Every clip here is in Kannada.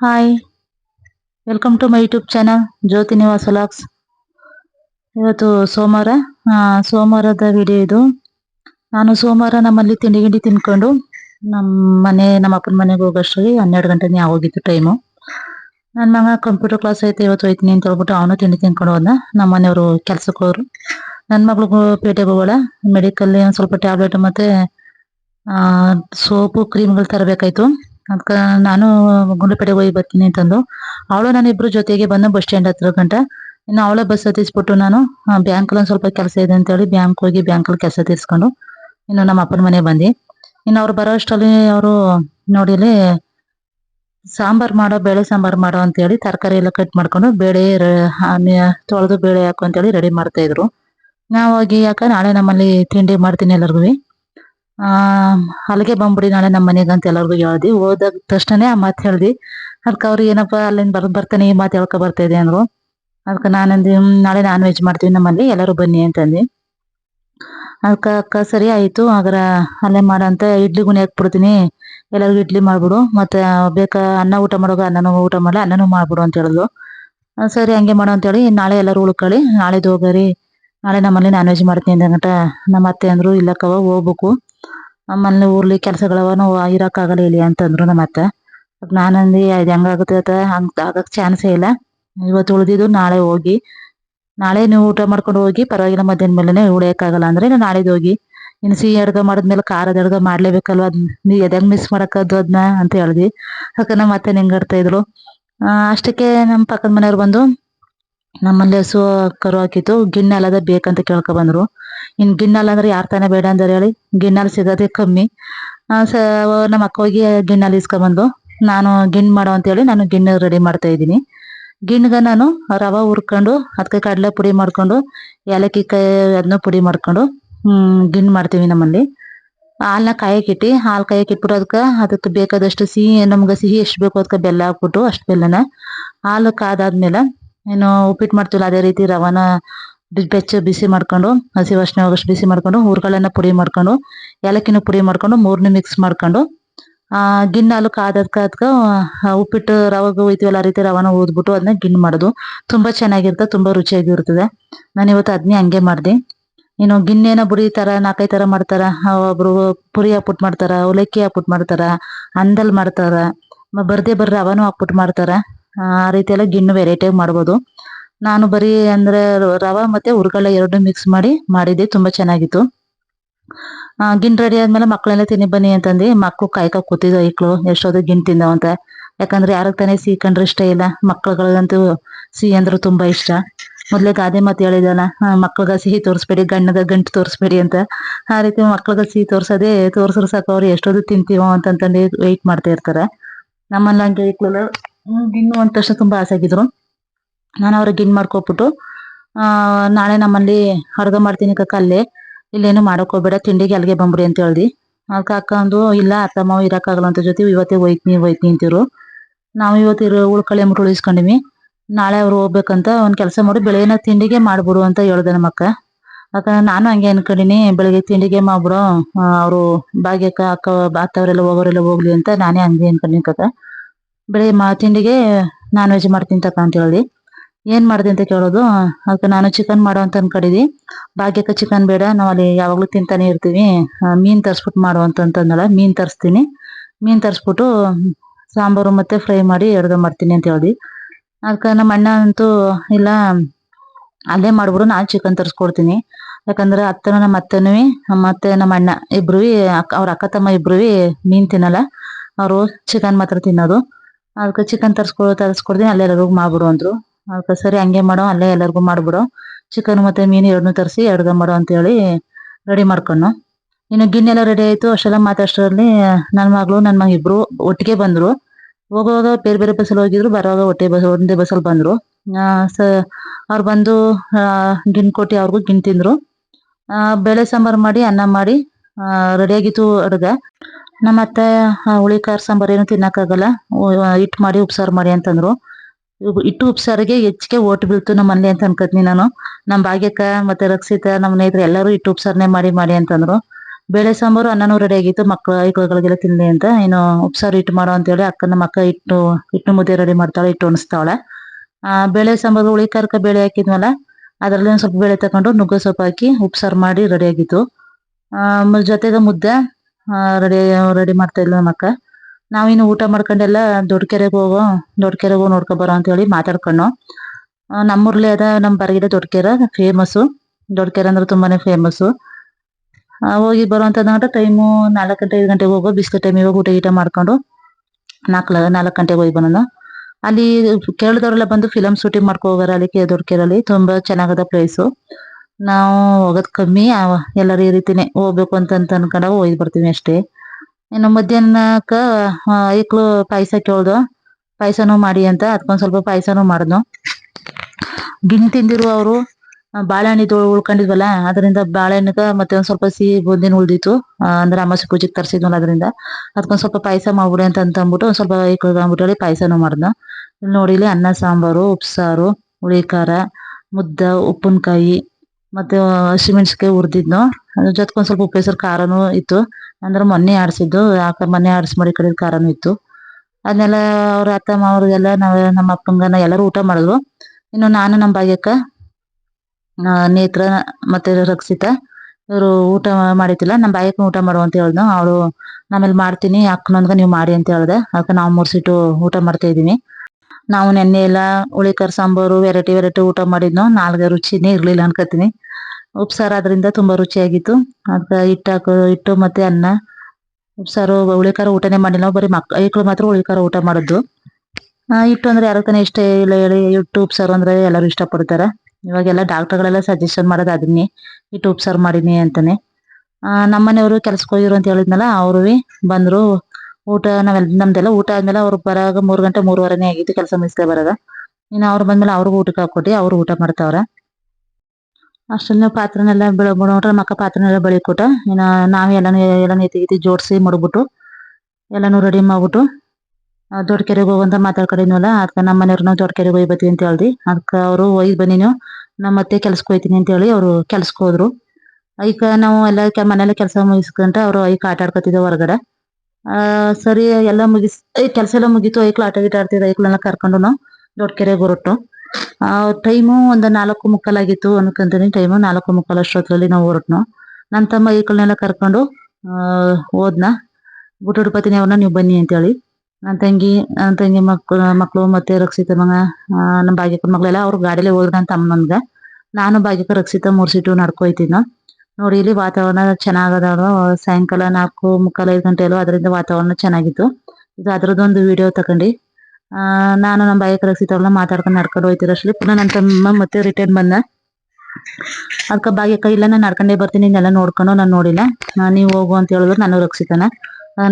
Hi welcome to my YouTube channel Jyothi Nivas vlogs ಇವತ್ತು ಸೋಮವಾರ ಸೋಮವಾರದ ವಿಡಿಯೋ ಇದು. ನಾನು ಸೋಮವಾರ ನಮ್ಮಲ್ಲಿ ತಿಂಡಿ ಗಿಂಡಿ ತಿನ್ಕೊಂಡು ನಮ್ಮ ಮನೆ, ನಮ್ಮ ಅಪ್ಪನ ಮನೆಗೆ ಹೋಗೋಷ್ಟರಲ್ಲಿ ಹನ್ನೆರಡು ಗಂಟೆನೇ ಆಗೋಗಿತ್ತು ಟೈಮು ನನ್ನ ಮಗ ಕಂಪ್ಯೂಟರ್ ಕ್ಲಾಸ್ ಐತೆ, ಇವತ್ತು ಹೋಯ್ತೀನಿ ಅಂತ ಹೇಳ್ಬಿಟ್ಟು ಅವನು ತಿಂಡಿ ತಿನ್ಕೊಂಡು ಹೋದ ನಮ್ಮ ಮನೆಯವರು ಕೆಲ್ಸಕ್ಕೆ ಹೋದ್ರು. ನನ್ನ ಮಗಳಿಗೂ ಪೇಟೆಗೆ ಹೋಗೋಳ. ಮೆಡಿಕಲ್ಲಿ ಒಂದು ಸ್ವಲ್ಪ ಟ್ಯಾಬ್ಲೆಟ್ ಮತ್ತು ಸೋಪು ಕ್ರೀಮ್ಗಳು ತರಬೇಕಾಯ್ತು. ಅದಕ್ಕೆ ನಾನು ಗುಂಡ್ಲುಪೇಟೆಗೆ ಹೋಗಿ ಬರ್ತೀನಿ ಅಂತಂದು. ಅವಳು ನಾನು ಇಬ್ರು ಜೊತೆಗೆ ಬಂದು ಬಸ್ ಸ್ಟ್ಯಾಂಡ್ ಹತ್ರ ಗಂಟ ಇನ್ನು ಅವಳ ಬಸ್ ಹತ್ತಿಸ್ಬಿಟ್ಟು ನಾನು ಬ್ಯಾಂಕಲ್ಲಿ ಒಂದು ಸ್ವಲ್ಪ ಕೆಲಸ ಇದೆ ಅಂತೇಳಿ ಬ್ಯಾಂಕ್ ಹೋಗಿ ಬ್ಯಾಂಕಲ್ಲಿ ಕೆಲಸ ತೀರ್ಸ್ಕೊಂಡು ಇನ್ನು ನಮ್ಮ ಅಪ್ಪನ ಮನೆ ಬಂದು. ಇನ್ನು ಅವ್ರು ಬರೋ ಅಷ್ಟರಲ್ಲಿ ಅವರು ನೋಡಿಲಿ ಸಾಂಬಾರ್ ಮಾಡೋ, ಬೇಳೆ ಸಾಂಬಾರ್ ಮಾಡೋ ಅಂತೇಳಿ ತರಕಾರಿ ಎಲ್ಲ ಕಟ್ ಮಾಡ್ಕೊಂಡು ಬೇಳೆ ತೊಳೆದು ಬೇಳೆ ಹಾಕು ಅಂತೇಳಿ ರೆಡಿ ಮಾಡ್ತಾ ಇದ್ರು. ನಾವು ಹೋಗಿ ಯಾಕ ನಾಳೆ ನಮ್ಮಲ್ಲಿ ತಿಂಡಿ ಮಾಡ್ತೀನಿ ಎಲ್ಲರಿಗೂ ಆ, ಅಲ್ಲಿಗೆ ಬಂದ್ಬಿಡಿ ನಾಳೆ ನಮ್ಮ ಮನೆಗೆ ಅಂತ ಎಲ್ಲರಿಗೂ ಹೇಳ್ದಿ. ಹೋದಾಗ ತಕ್ಷಣನೇ ಆ ಮಾತು ಹೇಳ್ದಿ. ಅದಕ್ಕೆ ಅವ್ರು ಏನಪ್ಪ ಅಲ್ಲಿಂದ ಬರ್, ಬರ್ತಾನೆ ಈ ಮಾತು ಹೇಳ್ಕೊ ಬರ್ತಾ ಇದೆ ಅಂದ್ರು. ಅದಕ್ಕೆ ನಾನಂದು ನಾಳೆ ನಾನ್ ವೆಜ್ ಮಾಡ್ತೀವಿ ನಮ್ಮಲ್ಲಿ, ಎಲ್ಲರೂ ಬನ್ನಿ ಅಂತಂದು. ಅದಕ್ಕೆ ಅಕ್ಕ, ಸರಿ ಆಯ್ತು, ಹಾಗಾರ ಅಲ್ಲೇ ಮಾಡಂತ ಇಡ್ಲಿ ಗುಣಿ ಹಾಕ್ಬಿಡ್ತೀನಿ. ಎಲ್ಲರಿಗೂ ಇಡ್ಲಿ ಮಾಡ್ಬಿಡು, ಮತ್ತೆ ಬೇಕಾ ಅನ್ನ ಊಟ ಮಾಡೋಗ ಅನ್ನನೂ ಊಟ ಮಾಡಲಿ, ಅನ್ನನೂ ಮಾಡ್ಬಿಡು ಅಂತ ಹೇಳಿದ್ಲು ಸರಿ, ಹಂಗೆ ಮಾಡು ಅಂತೇಳಿ ನಾಳೆ ಎಲ್ಲರೂ ಉಳ್ಕೊಳ್ಳಿ, ನಾಳೆದು ಹೋಗರಿ. ನಾಳೆ ನಮ್ಮಲ್ಲಿ ನಾನ್ ವೆಜ್ ಮಾಡ್ತೀನಿ ಅಂತ ನಮ್ಮ ಅತ್ತೆ ಅಂದ್ರು ಇಲ್ಲಕ್ಕವ ಹೋಗ್ಬೇಕು. ನಮ್ಮಲ್ಲಿ ಊರ್ಲಿ ಕೆಲಸಗಳವನು ಇರಕ್ಕಾಗಲ್ಲ ಇಲ್ಲಿ ಅಂತಂದ್ರು ನಮ್ಮ ಅತ್ತೆ. ಅದ್ ನಾನಂದಿ ಇದು ಹೆಂಗಾಗುತ್ತೆ ಹಂಗ್ ಆಗಕ್ ಚಾನ್ಸೇ ಇಲ್ಲ. ಇವತ್ತು ಉಳಿದಿದ್ದು ನಾಳೆ ಹೋಗಿ. ನಾಳೆ ನೀವು ಊಟ ಮಾಡ್ಕೊಂಡು ಹೋಗಿ, ಪರವಾಗಿಲ್ಲ ಮಧ್ಯಾಹ್ನ ಮೇಲೆನೆ ಉಳಿಯಕ್ಕಾಗಲ್ಲ ಅಂದ್ರೆ ನಾಳೆದು ಹೋಗಿ. ಇನ್ನು ಸಿಹಿ ಅಡ್ಗೆ ಮಾಡಿದ್ಮೇಲೆ ಖಾರದ ಅಡ್ಗೆ ಮಾಡ್ಲೇಬೇಕಲ್ವ? ನೀ ಎದಂಗ್ ಮಿಸ್ ಮಾಡಕ್ಕದ್ದು ಅದ್ನ ಅಂತ ಹೇಳಿದ್ವಿ ಅಕ್ಕ ನಮ್ಮ ಅತ್ತೆ ನಿಂಗಾಡ್ತಾ ಇದ್ರು ಅಷ್ಟಕ್ಕೆ ನಮ್ಮ ಪಕ್ಕದ ಮನೆಯವ್ರು ಬಂದು ನಮ್ಮಲ್ಲಿ ಹಸು ಕರು ಹಾಕಿತ್ತು. ಗಿಣ್ಣ ಎಲ್ಲದ ಬೇಕಂತ ಕೇಳ್ಕೊ ಬಂದ್ರು. ಇನ್ ಗಿಣ್ಣಲ್ ಅಂದ್ರೆ ಯಾರ್ ತಾನೇ ಬೇಡ ಅಂದ್ರೆ ಹೇಳಿ. ಗಿಣ್ಣಲ್ ಸಿಗೋದೇ ಕಮ್ಮಿ. ನಮ್ಮ ಅಕ್ಕ ಹೋಗಿ ಗಿಣ್ಣಲ್ ಇಸ್ಕೊಂಬಂದು ನಾನು ಗಿಣ್ ಮಾಡೋ ಅಂತ ಹೇಳಿ ನಾನು ಗಿಣ್ಣ ರೆಡಿ ಮಾಡ್ತಾ ಇದ್ದೀನಿ. ಗಿಣ್ಗ ನಾನು ರವ ಹುರ್ಕೊಂಡು ಅದಕ್ಕೆ ಕಡಲೆ ಪುಡಿ ಮಾಡ್ಕೊಂಡು ಏಲಕ್ಕಿ ಕಾಯಿ ಅದನ್ನ ಪುಡಿ ಮಾಡ್ಕೊಂಡು ಗಿಣ್ ಮಾಡ್ತೀವಿ ನಮ್ಮಲ್ಲಿ. ಹಾಲ್ನ ಕಾಯಕ್ಕಿಟ್ಟು ಹಾಲು ಕಾಯಕ್ಕಿಟ್ಬಿಟ್ಟು ಅದಕ್ಕೆ ಅದಕ್ಕೆ ಬೇಕಾದಷ್ಟು ಸಿಹಿ, ನಮ್ಗೆ ಸಿಹಿ ಎಷ್ಟು ಬೇಕೋ ಅದಕ್ಕೆ ಬೆಲ್ಲ ಹಾಕ್ಬಿಟ್ಟು ಅಷ್ಟು ಬೆಲ್ಲನ ಹಾಲು ಕಾದಾದ್ಮೇಲೆ, ಏನು ಉಪ್ಪಿಟ್ಟು ಮಾಡ್ತೀವಲ್ಲ ಅದೇ ರೀತಿ ರವನ ಬೆಚ್ಚ ಬಿಸಿ ಮಾಡ್ಕೊಂಡು, ಹಸಿ ವಾಸನೆ ಹೋಗೋಷ್ಟು ಬಿಸಿ ಮಾಡ್ಕೊಂಡು ಹುರ್ಗಳನ್ನ ಪುಡಿ ಮಾಡ್ಕೊಂಡು, ಏಲಕ್ಕಿನ ಪುಡಿ ಮಾಡ್ಕೊಂಡು ಮೂರನ್ನೂ ಮಿಕ್ಸ್ ಮಾಡ್ಕೊಂಡು, ಆ, ಗಿಣ್ಣು ಹಾಲು ಕಾದದ್ಕ ಅದಕ್ಕ ಉಪ್ಪಿಟ್ಟು ರವಾಗ ಹೋಯ್ತೀವಲ್ಲ ಆ ರೀತಿ ರವಾನ ಊದ್ಬಿಟ್ಟು ಅದನ್ನ ಗಿಣ್ಣು ಮಾಡೋದು. ತುಂಬಾ ಚೆನ್ನಾಗಿರ್ತದೆ ತುಂಬಾ ರುಚಿಯಾಗಿರ್ತದೆ ನಾನು ಇವತ್ತು ಅದನ್ನೇ ಹಂಗೆ ಮಾಡ್ದೆ. ಇನ್ನು ಗಿನ್ನೆನ ಬುಡಿ ತರ ನಾಲ್ಕೈದು ತರ ಮಾಡ್ತಾರ. ಒಬ್ರು ಪುರಿ ಹಾಕ್ಬಿಟ್ಟು ಮಾಡ್ತಾರ, ಅವಲಕ್ಕಿ ಹಾಕ್ಬಿಟ್ಟು ಮಾಡ್ತಾರ ಅಂದಲ್ ಮಾಡ್ತಾರ ಬರ್ದೇ ಬರ್ರಿ ರವಾನು ಹಾಕ್ಬಿಟ್ಟು ಮಾಡ್ತಾರ. ಆ ಆ ರೀತಿ ಎಲ್ಲ ಗಿಣ್ಣು ವೆರೈಟಿಯಾಗಿ ಮಾಡ್ಬೋದು. ನಾನು ಬರೀ ಅಂದ್ರೆ ರವೆ ಮತ್ತೆ ಹುರ್ಗಳ್ಳ ಎರಡು ಮಿಕ್ಸ್ ಮಾಡಿ ಮಾಡಿದ್ದೆ, ತುಂಬಾ ಚೆನ್ನಾಗಿತ್ತು. ಗಿನ್ ರೆಡಿ ಆದ್ಮೇಲೆ ಮಕ್ಕಳೆಲ್ಲ ತಿನ್ನಿ ಬನ್ನಿ ಅಂತಂದು. ಮಕ್ಕಳು ಕಾಯ್ಕ ಕೂತಿದ್ವು ಐಕ್ಳು ಗಿನ್ ಗಿಣ್ ತಿಂದವಂತ ಯಾಕಂದ್ರೆ ಯಾರಿಗೆ ತಾನೇ ಸಿಹಿ ಕಂಡ್ರೆ ಇಷ್ಟ ಇಲ್ಲ. ಮಕ್ಕಳುಗಳಂತೂ ಸಿಹಿ ಅಂದ್ರೆ ತುಂಬಾ ಇಷ್ಟ. ಮೊದ್ಲೇ ಗಾದೆ ಮಾತು ಹೇಳಿದಲ್ಲ ಮಕ್ಳಿಗ ಸಿಹಿ ತೋರಿಸ್ಬೇಡಿ ಗಣ್ಣದ ಗಂಟು ತೋರಿಸ್ಬೇಡಿ ಅಂತ. ಆ ರೀತಿ ಮಕ್ಳಿಗ ಸಿಹಿ ತೋರ್ಸೋದೇ ತೋರ್ಸ್ರ ಸಾಕು, ಅವ್ರು ಎಷ್ಟೋದು ತಿಂತೀವೋ ಅಂತಂತಂದು ವೆಯ್ಟ್ ಮಾಡ್ತಾ ಇರ್ತಾರೆ. ನಮ್ಮಲ್ಲಿ ಹಂಗೆ ಐಕ್ಳು ಗಿನ್ನು ಅಂತ ತುಂಬಾ ಆಸೆ ಆಗಿದ್ರು. ನಾನು ಅವ್ರಿಗೆ ಗಿನ್ ಮಾಡ್ಕೊಬಿಟ್ಟು ನಾಳೆ ನಮ್ಮಲ್ಲಿ ಅಡ್ಗೆ ಮಾಡ್ತೀನಿ ಕಕ್ಕ ಅಲ್ಲೇ. ಇಲ್ಲೇನು ಹೋಗ್ಬೇಡ, ತಿಂಡಿಗೆ ಅಲ್ಲಿಗೆ ಬಂದ್ಬಿಡಿ ಅಂತ ಹೇಳ್ದಿ. ಅದಕ್ಕೆ ಅಕ್ಕ ಅಂದು, ಇಲ್ಲ ಅತ್ತ ಮಾವ ಇರೋಕ್ಕಾಗಲ್ಲ ಅಂತ ಜೊತೆ ಇವತ್ತೇ ಹೋಯ್ತೀನಿ ಹೋಯ್ತೀನಿ ಅಂತಿರು ನಾವು ಇವತ್ತು ಉಳ್ಕಳೆ ಅಂದ್ಬಿಟ್ಟು ಉಳಿಸ್ಕೊಂಡಿವಿ ನಾಳೆ ಅವ್ರು ಹೋಗ್ಬೇಕಂತ ಒಂದು ಕೆಲಸ ಮಾಡಿ, ಬೆಳಗಿನ ತಿಂಡಿಗೆ ಮಾಡ್ಬಿಡು ಅಂತ ಹೇಳ್ದೆ ನಮ್ಮಕ್ಕ ಅಕ್ಕ. ನಾನು ಹಂಗೆ ಅನ್ಕೊಂಡಿನಿ, ಬೆಳಗ್ಗೆ ತಿಂಡಿಗೆ ಮಾಡ್ಬಿಡು ಅವರು ಭಾಗ್ಯಕ್ಕ ಅಕ್ಕ ಬಾತವರೆಲ್ಲ ಹೋಗೋರೆಲ್ಲ ಹೋಗ್ಲಿ ಅಂತ ನಾನೇ ಹಂಗೆ ಅನ್ಕೊಂಡಿನಿ ಕಕ್ಕ ಬೆಳಗ್ಗೆ ಮಾ, ತಿಂಡಿಗೆ ನಾನ್ ವೆಜ್ ಮಾಡ್ತೀನಿ ತಕ್ಕ ಅಂತ ಹೇಳ್ದಿ. ಏನ್ ಮಾಡ್ದೆ ಅಂತ ಕೇಳೋದು? ಅದಕ್ಕೆ ನಾನು ಚಿಕನ್ ಮಾಡೋ ಅಂತ ಅನ್ಕೊಂಡಿದ್ವಿ ಭಾಗ್ಯಕ್ಕ ಚಿಕನ್ ಬೇಡ, ನಾವು ಅಲ್ಲಿ ಯಾವಾಗ್ಲೂ ತಿಂತಾನೆ ಇರ್ತೀವಿ. ಮೀನ್ ತರ್ಸ್ಬಿಟ್ಟು ಮಾಡು ಅಂತ ಅಂತಂದಳ. ಮೀನ್ ತರಿಸ್ತೀನಿ. ಮೀನ್ ತರಿಸ್ಬಿಟ್ಟು ಸಾಂಬಾರು ಮತ್ತೆ ಫ್ರೈ ಮಾಡಿ ಎರಡು ಮಾಡ್ತೀನಿ ಅಂತ ಹೇಳಿದ್ವಿ ಅದಕ್ಕೆ ನಮ್ಮ ಅಣ್ಣ ಅಂತೂ ಇಲ್ಲ, ಅಲ್ಲೇ ಮಾಡ್ಬಿಡು, ನಾನು ಚಿಕನ್ ತರಿಸ್ಕೊಡ್ತೀನಿ. ಯಾಕಂದ್ರೆ ಅತ್ತನು ನಮ್ಮ ಅತ್ತನೂ, ಮತ್ತೆ ನಮ್ಮ ಅಣ್ಣ ಇಬ್ರು ಅವ್ರ ಅಕ್ಕ ತಮ್ಮ ಇಬ್ರು ಮೀನ್ ತಿನ್ನಲ್ಲ. ಅವರು ಚಿಕನ್ ಮಾತ್ರ ತಿನ್ನೋದು. ಅದಕ್ಕೆ ಚಿಕನ್ ತರ್ಸ್ಕೊ, ತರಿಸ್ಕೊಡ್ತೀನಿ. ಅಲ್ಲೇ ಎಲ್ಲರಿಗೂ ಮಾಡ್ಬಿಡು ಅಂದ್ರು. ಅದಕ್ಕೆ ಸರಿ ಹಂಗೆ ಮಾಡೋ, ಅಲ್ಲೇ ಎಲ್ಲರಿಗೂ ಮಾಡ್ಬಿಡು. ಚಿಕನ್ ಮತ್ತೆ ಮೀನು ಎರಡನ್ನೂ ತರಿಸಿ ಅಡುಗೆ ಮಾಡೋ ಅಂತ ಹೇಳಿ ರೆಡಿ ಮಾಡ್ಕೊಂಡು ಇನ್ನು ಗಿನ್ನೆಲ್ಲ ರೆಡಿ ಆಯ್ತು, ಅಷ್ಟೆಲ್ಲ ಮಾತಾಡ್ಷ್ಟರಲ್ಲಿ ನನ್ನ ಮಗಳು ನನ್ನ ಮಗ ಇಬ್ಬರು ಒಟ್ಟಿಗೆ ಬಂದ್ರು. ಹೋಗುವಾಗ ಬೇರೆ ಬೇರೆ ಬಸ್ಸಲ್ಲಿ ಹೋಗಿದ್ರು, ಬರೋವಾಗ ಒಟ್ಟೆ ಬಸ್, ಒಂದೇ ಬಸ್ಸಲ್ಲಿ ಬಂದ್ರು. ಸ, ಅವ್ರು ಬಂದು ಗಿನ್ ಕೊಟ್ಟು ಅವ್ರಿಗೂ ಗಿನ್ ತಿಂದರು. ಬೇಳೆ ಸಾಂಬಾರು ಮಾಡಿ, ಅನ್ನ ಮಾಡಿ ರೆಡಿ ಆಗಿತ್ತು ಅಡ್ಗ. ನಮ್ಮ ಅತ್ತೆ ಹುಳಿ, ಖಾರ, ಸಾಂಬಾರು ಏನು ತಿನ್ನೋಕ್ಕಾಗಲ್ಲ. ಹಿಟ್ಟು ಮಾಡಿ, ಉಪ್ಸಾರು ಮಾಡಿ ಅಂತಂದ್ರು. ಹಿಟ್ಟು ಉಪ್ಸಾರಿಗೆ ಹೆಚ್ಚಿಗೆ ಓಟ್ ಬೀಳ್ತು ನಮ್ಮ ಮನೇಲಿ ಅಂತ ಅನ್ಕೋತೀನಿ ನಾನು. ನಮ್ಮ ಭಾಗ್ಯಕ್ಕ ಮತ್ತೆ ರಕ್ಷಿತ, ನಮ್ಮ ಸ್ನೇಹಿತರು ಎಲ್ಲರೂ ಇಟ್ಟು ಉಪ್ಸಾರನೆ ಮಾಡಿ ಮಾಡಿ ಅಂತಂದ್ರು. ಬೇಳೆ ಸಾಂಬಾರು ಅನ್ನನೂ ರೆಡಿ ಆಗಿತ್ತು ಮಕ್ಕಳು ಐಕ್ಳುಗಳಿಗೆಲ್ಲ ತಿನ್ಲಿ ಅಂತ. ಏನು ಉಪ್ಸಾರು ಇಟ್ಟು ಮಾಡೋ ಅಂತೇಳಿ ಅಕ್ಕ ನಮ್ಮ ಅಕ್ಕ ಇಟ್ಟು ಹಿಟ್ಟು ಮುದ್ದೆ ರೆಡಿ ಮಾಡ್ತಾಳೆ ಇಟ್ಟು ಉಣಿಸ್ತಾವಳೆ ಆ, ಬೇಳೆ ಸಾಂಬಾರು ಉಳಿಕಾರಕ ಬೇಳೆ ಹಾಕಿದ್ವಲ್ಲ, ಅದರಲ್ಲಿ ಸ್ವಲ್ಪ ಬೇಳೆ ತಗೊಂಡು ನುಗ್ಗೆ ಸೊಪ್ಪು ಹಾಕಿ ಉಪ್ಸಾರು ಮಾಡಿ ರೆಡಿ ಆಗಿತ್ತು. ಜೊತೆಗೆ ಮುದ್ದೆ ರೆಡಿ ರೆಡಿ ಮಾಡ್ತಾ ಇದ್ಲು ನಮ್ಮ ಅಕ್ಕ. ನಾವಿನ್ನು ಊಟ ಮಾಡ್ಕೊಂಡೆಲ್ಲ ದೊಡ್ಡ ಕೆರೆಗೆ ಹೋಗೋ, ದೊಡ್ಡ ಕೆರೆಗೆ ಹೋಗಿ ನೋಡ್ಕೊ ಬರೋ ಅಂತ ಹೇಳಿ ಮಾತಾಡ್ಕೊಂಡು ನಮ್ಮೂರ್ಲೇ ಅದ ನಮ್ಮ ಬರಗಿದ ದೊಡ್ಡ ಕೆರೆ ಫೇಮಸ್ಸು ದೊಡ್ಡ ಕೆರೆ ಅಂದ್ರೆ ತುಂಬಾನೇ ಫೇಮಸ್ಸು ಹೋಗಿ ಬರುವಂತ ಟೈಮು ನಾಲ್ಕು ಗಂಟೆ, ಐದು ಗಂಟೆಗೆ ಹೋಗೋ, ಬಿಸಿಲು ಟೈಮ್ ಇವಾಗ ಊಟ ಗೀಟ ಮಾಡ್ಕೊಂಡು ನಾಲ್ಕು ನಾಲ್ಕು ಗಂಟೆಗೆ ಹೋಗಿ ಬರೋಣ ಅಲ್ಲಿ ಕೇಳಿದವರೆಲ್ಲ ಬಂದು ಫಿಲಮ್ ಶೂಟಿಂಗ್ ಮಾಡ್ಕೊ ಹೋಗಾರ ಅಲ್ಲಿ ಕೆ- ದೊಡ್ಡ ಕೆರೆಯಲ್ಲಿ ತುಂಬಾ ಚೆನ್ನಾಗದ ಪ್ಲೇಸು ನಾವು ಹೋಗೋದ್ ಕಮ್ಮಿ ಎಲ್ಲರೂ ಈ ರೀತಿನೇ ಹೋಗ್ಬೇಕು ಅಂತ ಅನ್ಕೊಂಡಾಗ ಹೋಗಿ ಬರ್ತೀವಿ ಅಷ್ಟೇ. ಇನ್ನು ಮಧ್ಯಾಹ್ನಕ್ಕ ಐಕ್ಳು ಪಾಯಸ ಕೇಳ್ದು, ಪಾಯಸನೂ ಮಾಡಿ ಅಂತ ಅದಕ್ಕೊಂದ್ ಸ್ವಲ್ಪ ಪಾಯಸನೂ ಮಾಡಿದ್ನು. ಗಿಣಿ ತಿಂದಿರು ಅವರು ಬಾಳೆಹಣ್ಣಿದು ಉಳ್ಕೊಂಡಿದ್ವಲ್ಲ, ಅದರಿಂದ ಬಾಳೆಹಣ್ಣಿಗ ಮತ್ತೆ ಒಂದ್ ಸ್ವಲ್ಪ ಸಿಹಿ ಬೂಂದಿನ ಉಳ್ದಿತ್ತು. ಅಂದ್ರೆ ಅಮಾಸೆ ಪೂಜೆಗೆ ತರ್ಸಿದ್ವಲ್ಲ ಅದರಿಂದ. ಅದಕ್ಕೊಂದ್ ಸ್ವಲ್ಪ ಪಾಯಸ ಮಾಡ್ಬಿಡಿ ಅಂತ ಅಂತ ಅಂದ್ಬಿಟ್ಟು ಒಂದ್ ಸ್ವಲ್ಪ ಅಂದ್ಬಿಟ್ಟು ಪಾಯಸನೂ ಮಾಡಿದ್ನ. ಇಲ್ಲಿ ನೋಡಿ ಇಲ್ಲಿ ಅನ್ನ, ಸಾಂಬಾರು, ಉಪ್ಸಾರು, ಹುಳಿ ಖಾರ, ಮುದ್ದ, ಉಪ್ಪಿನಕಾಯಿ, ಮತ್ತೆ ಹಸಿಮೆಣಸಿಕಾಯಿ ಹುರಿದಿದ್ನು. ಅದ್ರ ಜೊತೆಗೆ ಒಂದ್ ಸ್ವಲ್ಪ ಉಪ್ಪು, ಹೆಸರು, ಖಾರನೂ ಇತ್ತು. ಅಂದ್ರೆ ಮೊನ್ನೆ ಆಡ್ಸಿದ್ದು, ಯಾಕ ಮೊನ್ನೆ ಆಡಿಸಿ ಮಾಡಿ ಕಡೆ ಖಾರನೂ ಇತ್ತು. ಅದನ್ನೆಲ್ಲ ಅವ್ರ ಅತ್ತ ಮಾವ್ರಿಗೆಲ್ಲ ನಾವು ನಮ್ಮ ಅಪ್ಪಂಗನ ಎಲ್ಲರೂ ಊಟ ಮಾಡಿದ್ರು. ಇನ್ನು ನಾನು ನಮ್ಮ ಭಾಗ್ಯಕ್ಕ ನೇತ್ರ ಮತ್ತೆ ರಕ್ಷಿತ, ಇವರು ಊಟ ಮಾಡಿತಿಲ್ಲ ನಮ್ಮ ಬಾಯಕ್ಕ ಊಟ ಮಾಡು ಅಂತ ಹೇಳ್ದು ಅವಳು ಆಮೇಲೆ ಮಾಡ್ತೀನಿ, ಅಕ್ಕನೊಂದ್ಗ ನೀವು ಮಾಡಿ ಅಂತ ಹೇಳ್ದೆ. ಅದಕ್ಕೆ ನಾವು ಮೂರ್ಸಿಟ್ಟು ಊಟ ಮಾಡ್ತಾ ಇದೀನಿ ನಾವು ನೆನ್ನೆ ಎಲ್ಲ ಉಳಿಕರ್ ಸಾಂಬಾರು ವೆರೈಟಿ ವೆರೈಟಿ ಊಟ ಮಾಡಿದ್ನು, ನಾಲ್ಗೆ ರುಚಿನೇ ಇರ್ಲಿಲ್ಲ ಅನ್ಕೋತೀನಿ ಉಪ್ಸಾರು ಆದ್ರಿಂದ ತುಂಬಾ ರುಚಿಯಾಗಿತ್ತು. ಅದಕ್ಕೆ ಹಿಟ್ಟು ಹಾಕೋ ಹಿಟ್ಟು ಮತ್ತೆ ಅನ್ನ. ಉಪ್ಸಾರು ಹುಳಿಕಾರ ಊಟನೇ ನಾವು ಬರೀ ಮಕ್ ಐಕ್ಳು ಮಾತ್ರ ಹುಳಿಕಾರ ಊಟ ಮಾಡಿದ್ದು. ಹಿಟ್ಟು ಅಂದ್ರೆ ಯಾರ ತಾನೇ ಇಷ್ಟ ಇಲ್ಲ ಹೇಳಿ ಹಿಟ್ಟು, ಉಪ್ಸಾರು ಅಂದ್ರೆ ಎಲ್ಲರೂ ಇಷ್ಟಪಡ್ತಾರೆ. ಇವಾಗೆಲ್ಲ ಡಾಕ್ಟರ್ಗಳೆಲ್ಲ ಸಜೆಷನ್ ಮಾಡೋದು ಅದನ್ನೇ. ಹಿಟ್ಟು, ಉಪ್ಸಾರು ಮಾಡಿನಿ ಅಂತಾನೆ. ನಮ್ಮನೆಯವರು ಕೆಲ್ಸಕ್ಕೆ ಹೋಗಿರು ಅಂತ ಹೇಳಿದ್ನಲ್ಲ, ಅವರು ಬಂದ್ರು. ಊಟ ನಾವೆಲ್ಲ ನಮ್ದೆಲ್ಲ ಊಟ ಆದ್ಮೇಲೆ ಅವ್ರು ಬರಾಗ ಮೂರು ಗಂಟೆ ಮೂರುವರೆನೇ ಆಗಿತ್ತು, ಕೆಲಸ ಮುಗಿಸ್ದೆ ಬರಾಗ ಇನ್ನು ಅವ್ರು ಬಂದ್ಮೇಲೆ ಅವ್ರಿಗೂ ಊಟಕ್ಕೆ ಹಾಕೊಟ್ಟು ಅವ್ರು ಊಟ ಮಾಡ್ತಾವ್ರೆ. ಅಷ್ಟನ್ನ ಪಾತ್ರನೆಲ್ಲ ಬೆಳ ನೋಡ್ರೆ ಮಕ್ಕ ಪಾತ್ರೆನೆಲ್ಲ ಬೆಳಿಕೊಟ್ಟ ಇನ್ನ ನಾವೇ ಎಲ್ಲಾನು ಎಲ್ಲಾನು ಎತ್ತಿ ಗೀತಿ ಜೋಡಿಸಿ ಮಡಗ್ಬಿಟ್ಟು ಎಲ್ಲಾನು ರೆಡಿ ಮಾಡ್ಬಿಟ್ಟು ದೊಡ್ಡ ಕೆರೆಗೆ ಹೋಗಂತ ಮಾತಾಡ್ಕೊಂಡಿದ್ವಲ್ಲ ಅದಕ್ಕೆ ನಮ್ಮ ಮನೆಯವ್ರನ್ನ ದೊಡ್ಡ ಕೆರೆಗೆ ಹೋಗಿ ಬರ್ತೀವಿ ಅಂತ ಹೇಳ್ದಿ. ಅದಕ್ಕೆ ಅವರು ಒಯ್ದು ಬನ್ನಿನು ನಮ್ಮ ಮತ್ತೆ ಕೆಲ್ಸಕ್ಕೆ ಹೋಯ್ತೀನಿ ಅಂತ ಹೇಳಿ ಅವರು ಕೆಲ್ಸಕ್ಕೆ ಹೋದ್ರು. ಈಗ ನಾವು ಎಲ್ಲ ಕೆ- ಮನೆಯಲ್ಲ ಕೆಲಸ ಮುಗಿಸ್ಕೊಂಡ್ರೆ ಅವರು ಐಕ ಆಟ ಆಡ್ಕೊತಿದ್ದೆ ಹೊರಗಡೆ. ಆ ಸರಿ ಎಲ್ಲ ಮುಗಿಸ್ ಕೆಲಸ ಎಲ್ಲ ಮುಗೀತು, ಐಕ್ಳು ಆಟ ಗೀಟ ಆಡ್ತಿದ್ದ ಐಕ್ಳನ್ನ ಕರ್ಕೊಂಡು ನಾವು ದೊಡ್ಡ ಕೆರೆಗೆ ಹೊರಟು. ಆ, ಟೈಮು ಒಂದು ನಾಲ್ಕು ಮುಕ್ಕಾಲಾಗಿತ್ತು ಅನ್ಕೊಂತೀನಿ. ಟೈಮು ನಾಲ್ಕು ಮುಕ್ಕಾಲು ಅಷ್ಟೊತ್ತಲ್ಲಿ ನಾವು ಹೊರಟ್ನು. ನನ್ನ ತಮ್ಮ ಈಕಳನ್ನೆಲ್ಲ ಕರ್ಕೊಂಡು ಹೋದ್ನ. ಬುಟ್ಟುಡ್ಪತಿನಿ ಅವ್ರನ್ನ, ನೀವು ಬನ್ನಿ ಅಂತೇಳಿ. ನನ್ನ ತಂಗಿ ನನ್ನ ತಂಗಿ ಮಕ್ಕಳು ಮಕ್ಳು ಮತ್ತೆ ರಕ್ಷಿತ ಮಗ ನಮ್ಮ ಭಾಗ್ಯಕ್ಕನ ಮಗಳೆಲ್ಲ ಅವ್ರು ಗಾಡಿಲೇ ಹೋದ್ರು ನನ್ನ ತಮ್ಮನನ್ಗ ನಾನು ಭಾಗ್ಯಕ್ಕ ರಕ್ಷಿತ ಸೀಟು ನಡ್ಕೊಯ್ತಿದ್ನ. ನೋಡಿ ಇಲ್ಲಿ ವಾತಾವರಣ ಚೆನ್ನಾಗದ ಸಾಯಂಕಾಲ ನಾಲ್ಕು ಮುಕ್ಕಾಲು ಐದು ಗಂಟೆ ಅಲ್ಲೋ, ಅದರಿಂದ ವಾತಾವರಣ ಚೆನ್ನಾಗಿತ್ತು. ಇದು ಅದ್ರದ್ದೊಂದು ವಿಡಿಯೋ ತಗೊಂಡು. ಆ, ನಾನು ನಮ್ಮ ಬಾಯಿ ಅವ್ರನ್ನ ಮಾತಾಡ್ಕೊಂಡು ನಡ್ಕೊಂಡು ಹೋಯ್ತಿರೋಷ್ಟ್ರಲ್ಲಿ ಪುನಃ ನನ್ನ ತಮ್ಮ ಮತ್ತೆ ರಿಟರ್ನ್ ಬಂದ. ಅದಕ್ಕೆ ಕೈ ಇಲ್ಲ ನಾನು ನಡ್ಕೊಂಡೇ ಬರ್ತೀನಿ ಇನ್ನೆಲ್ಲ ನೋಡ್ಕೊಂಡು ನಾನು ನೋಡಿಲ್ಲ. ನೀವು ಹೋಗು ಅಂತ ಹೇಳಿದ್ರು ನಾನು ರಕ್ಷಿತನ.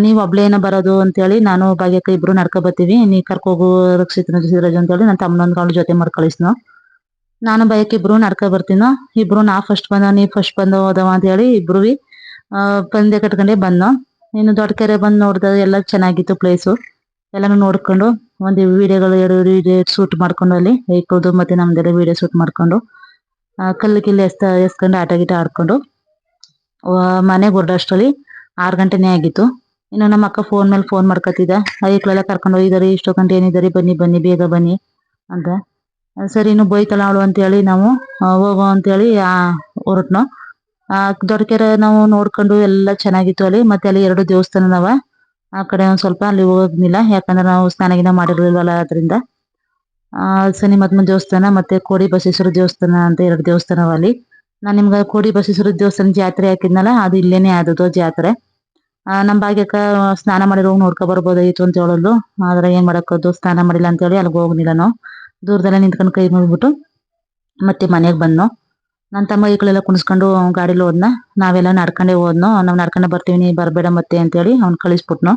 ನೀವು ಒಬ್ಳೆ ಏನೋ ಬರೋದು ಅಂತೇಳಿ ನಾನು ಭಾಗ್ಯಕ್ಕ ಇಬ್ರು ನಡ್ಕೊ ಬರ್ತೀವಿ. ನೀ ಕರ್ಕೋಗು ರಕ್ಷಿತನ ಅಂತ ಅಂತೇಳಿ ನನ್ನ ತಮ್ಮನೊಂದು ಜೊತೆ ಜೊತೆ ಮಾಡ್ಕಳಿಸ್ನು ನಾನು ಭಾಗ್ಯಕ್ಕ ಇಬ್ರು ನಡ್ಕೊ ಬರ್ತೀನೋ ಇಬ್ರು ನಾ ಫಸ್ಟ್ ಬಂದ ನೀ ಫಸ್ಟ್ ಬಂದ ಹೋದವ ಅಂತ ಹೇಳಿ ಇಬ್ರು ಪಂದ್ಯ ಕಟ್ಕೊಂಡೆ ಬಂದ್ನೋ. ಇನ್ನು ದೊಡ್ಡ ಕೆರೆ ಬಂದು ನೋಡ್ದ ಎಲ್ಲ ಚೆನ್ನಾಗಿತ್ತು ಪ್ಲೇಸು ಎಲ್ಲಾನು ನೋಡ್ಕೊಂಡು ಒಂದು ವಿಡಿಯೋಗಳು ಎರಡು ವಿಡಿಯೋ ಶೂಟ್ ಮಾಡ್ಕೊಂಡು ಅಲ್ಲಿ ಇಕ್ಕೋದು ಮತ್ತೆ ನಮ್ದೆಲ್ಲ ವಿಡಿಯೋ ಶೂಟ್ ಮಾಡ್ಕೊಂಡು ಕಲ್ಲು ಕಿಲ್ಲು ಎಸ್ತ, ಎಸ್ಕೊಂಡು ಆಟ ಗೀಟ ಆಡ್ಕೊಂಡು ಮನೆಗೆ ಹೊರಡೋಷ್ಟರಲ್ಲಿ ಆರು ಗಂಟೆನೇ ಆಗಿತ್ತು. ಇನ್ನು ನಮ್ಮ ಅಕ್ಕ ಫೋನ್ ಮೇಲೆ ಫೋನ್ ಮಾಡ್ಕೊತಿದ್ದ ಐಕ್ಳೆಲ್ಲ ಕರ್ಕೊಂಡು ಹೋಗಿದಾರೆ ಇಷ್ಟು ಗಂಟೆ ಏನಿದ್ದಾರೆ ಬನ್ನಿ ಬನ್ನಿ, ಬೇಗ ಬನ್ನಿ ಅಂತ. ಸರಿ, ಇನ್ನು ಬೈತಲ್ಲ ಅವಳು ಅಂತೇಳಿ ನಾವು ಹೋಗೋ ಅಂತೇಳಿ ಹೊರಟ್ನು. ಆ, ದೊಡ್ಡಕೆರೆ ನಾವು ನೋಡ್ಕೊಂಡು ಎಲ್ಲ ಚೆನ್ನಾಗಿತ್ತು ಅಲ್ಲಿ, ಮತ್ತೆ ಅಲ್ಲಿ ಎರಡು ದೇವಸ್ಥಾನದವ. ಆ ಕಡೆ ಒಂದ್ ಸ್ವಲ್ಪ ಅಲ್ಲಿ ಹೋಗ್ಲಿಲ್ಲ. ಯಾಕಂದ್ರೆ ನಾವು ಸ್ನಾನ ಗಿನ ಮಾಡಿರ್ಲಿಲ್ವಲ್ಲ ಅದರಿಂದ. ಆ ಮಹಾತ್ಮ ದೇವಸ್ಥಾನ ಮತ್ತೆ ಕೋಡಿ ಬಸವೇಶ್ವರ ದೇವಸ್ಥಾನ ಅಂತ ಎರಡು ದೇವಸ್ಥಾನ ಅಲ್ಲಿ. ನಾನ್ ನಿಮ್ಗೆ ಕೋಡಿ ಬಸವೇಶ್ವರ ದೇವಸ್ಥಾನ ಜಾತ್ರೆ ಹಾಕಿದ್ನಲ್ಲ, ಅದು ಇಲ್ಲೇನೆ ಆದದ್ದು ಜಾತ್ರೆ. ಆ, ನಮ್ ಭಾಗ್ಯಕ್ಕ ಸ್ನಾನ ಮಾಡಿರೋ ನೋಡ್ಕೊ ಬರ್ಬೋದಾಗಿತ್ತು ಅಂತ ಹೇಳೋದು. ಆದ್ರೆ ಏನ್ ಮಾಡಕ್ಕೋದು ಸ್ನಾನ ಮಾಡಿಲ್ಲ ಅಂತ ಹೇಳಿ ಅಲ್ಲಿಗೆ ಹೋಗ್ಲಿಲ್ಲ ನಾವು. ದೂರದಲ್ಲೇ ನಿಂತ್ಕೊಂಡು ಕೈ ಮುಗಿಬಿಟ್ಟು ಮತ್ತೆ ಮನೆಗೆ ಬಂದ್ನು. ನನ್ನ ತಮ್ಮ ಈಗಳೆಲ್ಲ ಕುಣಿಸ್ಕೊಂಡು ಗಾಡಿಲಿ ಹೋದ್ನ. ನಾವೆಲ್ಲ ನಡ್ಕೊಂಡೇ ಹೋದ್ನು, ನಾವ್ ನಡ್ಕೊಂಡೆ ಬರ್ತೀವಿ ಬರ್ಬೇಡ ಮತ್ತೆ ಅಂತೇಳಿ ಅವ್ನ್ ಕಳಿಸ್ಬಿಟ್ನು.